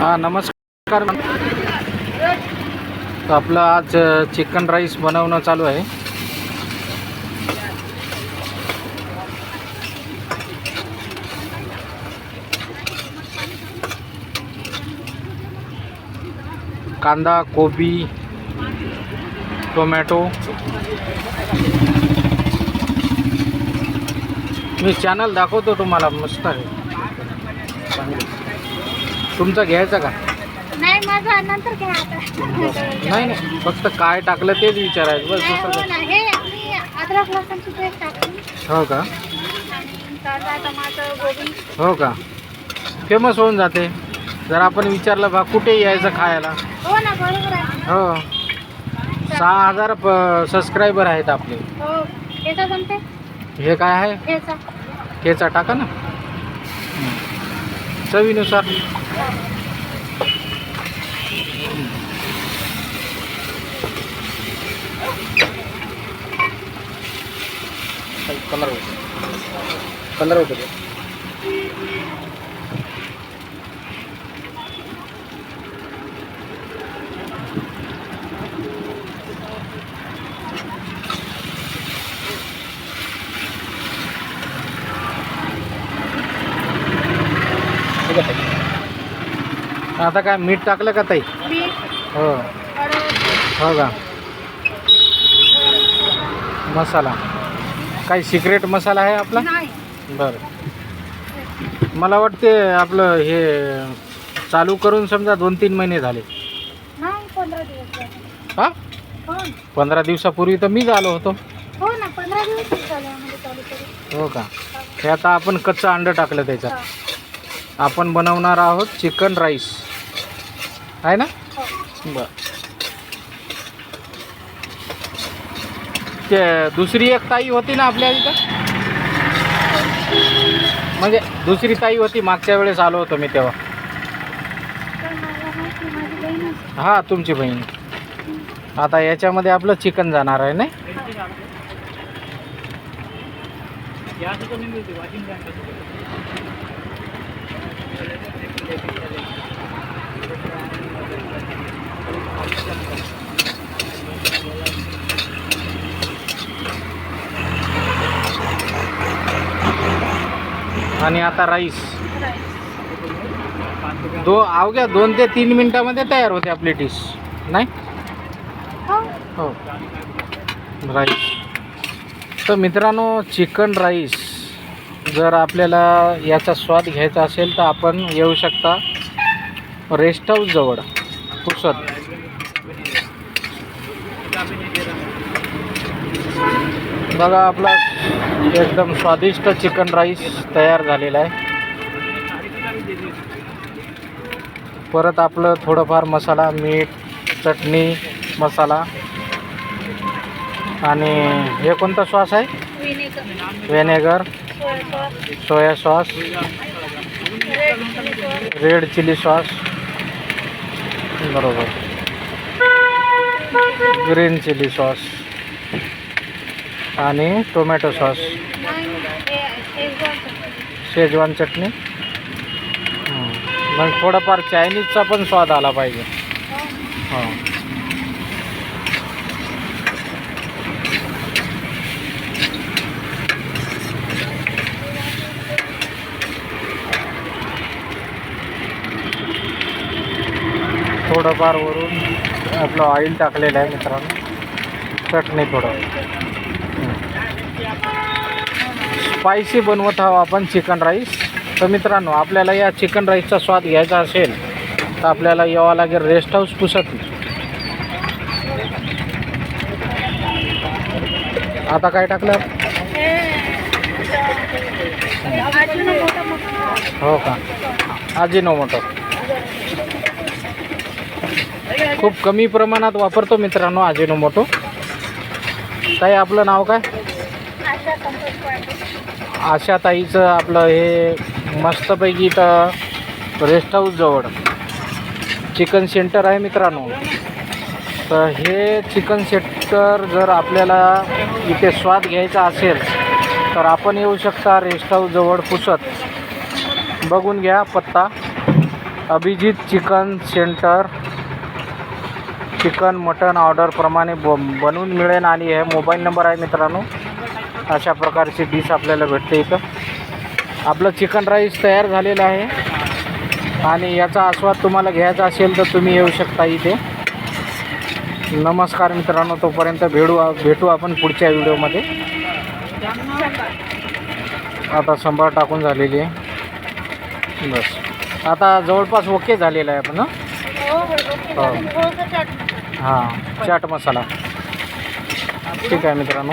हा नमस्कार. तर आपलं आज चिकन राईस बनवणं चालू आहे. कांदा कोबी टोमॅटो. मी चॅनल दाखवतो तुम्हाला मस्त आहे. तुमचा घ्यायचा का? नाही माझा नंतर घ्या आता. नाही नाही. फक्त काय टाकलं तेच विचारायचं. बस दुसरं हो हे अद्रक लसूणची पेस्ट हो का? आणि कांदा टमाटर गोबी. हो का? फेमस होऊन जाते. जर आपण विचारलं बा कुठे यायचं खायला? हो ना बरोबर आहे. हो. सहा हजार प सबस्क्रायबर आहेत आपले. हो. याचा जमते हे काय आहे? याचा. टाका ना. हं. चवीनुसार. पंधरा रुपये पंधरा रुपये ठीक आहे ताई. आता काय मीठ टाकलं का ताई? हो. हो का? मसाला. काही सिक्रेट मसाला आहे आपला? नाही. बरं. मला वाटते आपलं हे चालू करून समजा दोन तीन महिने झाले. हा? हो. पंधरा दिवसापूर्वी तर मीच आलो होतो. हो हो का? हे आता आपण कच्चं अंडं टाकलं त्याच्यात. आपण बनवणार आहोत चिकन राईस. आहे ना? हो. बर. ते दुसरी एक ताई होती ना आपल्या इथं? म्हणजे दुसरी ताई होती मागच्या वेळेस आलो होतो मी तेव्हा. हा तुमची बहीण. आता याच्यामध्ये आपलं चिकन जाणार आहे ना आणि आता राईस. दो अवघ्या दोन ते तीन मिनिटामध्ये तयार होते आपली डिश. नाही? हो. हो. राईस. तर मित्रांनो चिकन राईस. जर आपल्याला याचा स्वाद घ्यायचा असेल तर आपण येऊ शकता रेस्ट हाऊस जवळ. पुसत बघा आपला एकदम स्वादिष्ट चिकन राईस तयार झालेला आहे. परत आपलं थोडंफार मसाला मीठ चटणी मसाला. आणि हे कोणता सॉस आहे? Vinegar vinegar soya sauce red chilli sauce बरोबर. ग्रीन चिली सॉस आणि टोमॅटो सॉस. शेजवान चटणी. मग थोडंफार चायनीजचा पण स्वाद आला पाहिजे. हां. थोडंफार वरून आपलं ऑइल टाकलेलं आहे मित्रांनो. चटणी थोडं. स्पायसी बनवत आहोत आपण चिकन राईस. तर मित्रांनो आपल्याला या चिकन राईसचा स्वाद घ्यायचा असेल तर आपल्याला यावं लागेल रेस्ट हाऊस पुसत. आता काय टाकलं? हो का? अजिनोमोटो. खूप कमी प्रमाणात वापरतो मित्रांनो अजिनोमोटो. काय आपलं नाव काय? अशा ताईचं आपलं हे मस्तपैकी इथं रेस्ट हाऊसजवळ चिकन सेंटर आहे मित्रांनो. तर हे चिकन सेंटर जर आपल्याला इथे स्वाद घ्यायचा असेल तर आपण येऊ शकता रेस्ट हाऊसजवळ पुसत. बघून घ्या पत्ता. Abhijit chicken centre. Chicken mutton ऑर्डरप्रमाणे ब बनवून मिळेल आणि हे मोबाईल नंबर आहे मित्रांनो. अशा प्रकारची डिश आपल्याला भेटते इथं. आपलं चिकन राईस तयार झालेलं आहे. आणि याचा आस्वाद तुम्हाला घ्यायचा असेल तर तुम्ही येऊ शकता इथे. नमस्कार मित्रांनो तोपर्यंत भेटू भेटू आपण पुढच्या व्हिडिओमध्ये. आता संभार टाकून झालेली आहे. बस. आता जवळपास ओके झालेलं आहे आपण हं? हो हां चाट मसाला. ठीक आहे मित्रांनो.